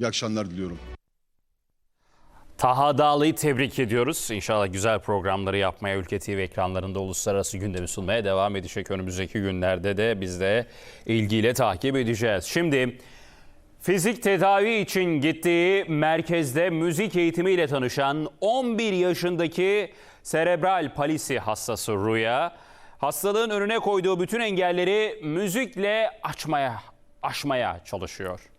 İyi akşamlar diliyorum. Taha Dağlı'yı tebrik ediyoruz. İnşallah güzel programları yapmaya, Ülke TV ekranlarında uluslararası gündemi sunmaya devam edecek. Önümüzdeki günlerde de biz de ilgiyle takip edeceğiz. Şimdi fizik tedavi için gittiği merkezde müzik eğitimiyle tanışan 11 yaşındaki serebral palisi hastası Rüya, hastalığın önüne koyduğu bütün engelleri müzikle açmaya, aşmaya çalışıyor.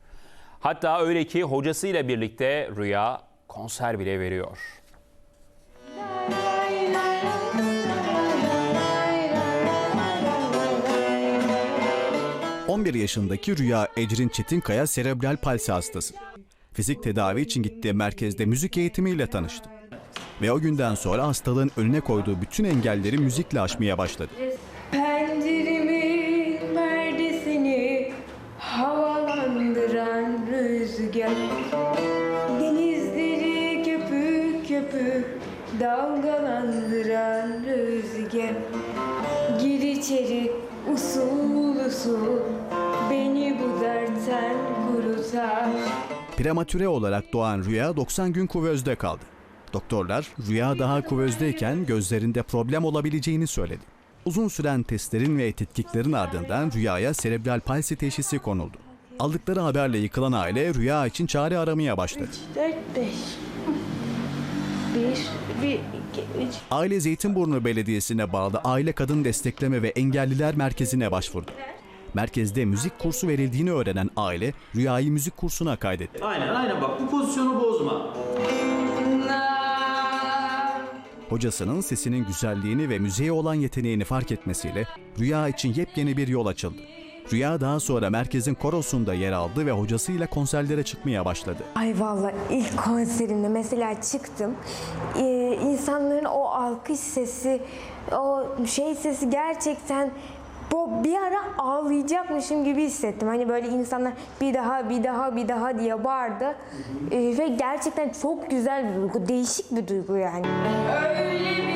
Hatta öyle ki hocasıyla birlikte Rüya konser bile veriyor. Müzik 11 yaşındaki Rüya Ecrin Çetinkaya serebral palsi hastası. Fizik tedavi için gittiği merkezde müzik eğitimiyle tanıştı. Ve o günden sonra hastalığın önüne koyduğu bütün engelleri müzikle aşmaya başladı. Rüzgar Denizleri köpük köpük dalgalandıran rüzgar Gir içeri usul usul beni bu dertten kurutar Prematüre olarak doğan Rüya 90 gün kuvözde kaldı. Doktorlar Rüya daha kuvözdeyken gözlerinde problem olabileceğini söyledi. Uzun süren testlerin ve tetkiklerin ardından Rüya'ya serebral palsi teşhisi konuldu. Aldıkları haberle yıkılan aile Rüya için çare aramaya başladı. 4 5 1 1 2 3 Aile Zeytinburnu Belediyesi'ne bağlı Aile Kadın Destekleme ve Engelliler Merkezi'ne başvurdu. Merkezde müzik kursu verildiğini öğrenen aile Rüya'yı müzik kursuna kaydetti. Aynen aynen bak bu pozisyonu bozma. Hocasının sesinin güzelliğini ve müziğe olan yeteneğini fark etmesiyle Rüya için yepyeni bir yol açıldı. Rüya daha sonra merkezin korosunda yer aldı ve hocasıyla konserlere çıkmaya başladı. Ay vallahi ilk konserimde mesela çıktım. Ee, insanların o alkış sesi, o şey sesi gerçekten bu bir ara ağlayacakmışım gibi hissettim. Hani böyle insanlar bir daha bir daha bir daha diye bağırdı. Ee, ve gerçekten çok güzel bir duygu, değişik bir duygu yani. Öyle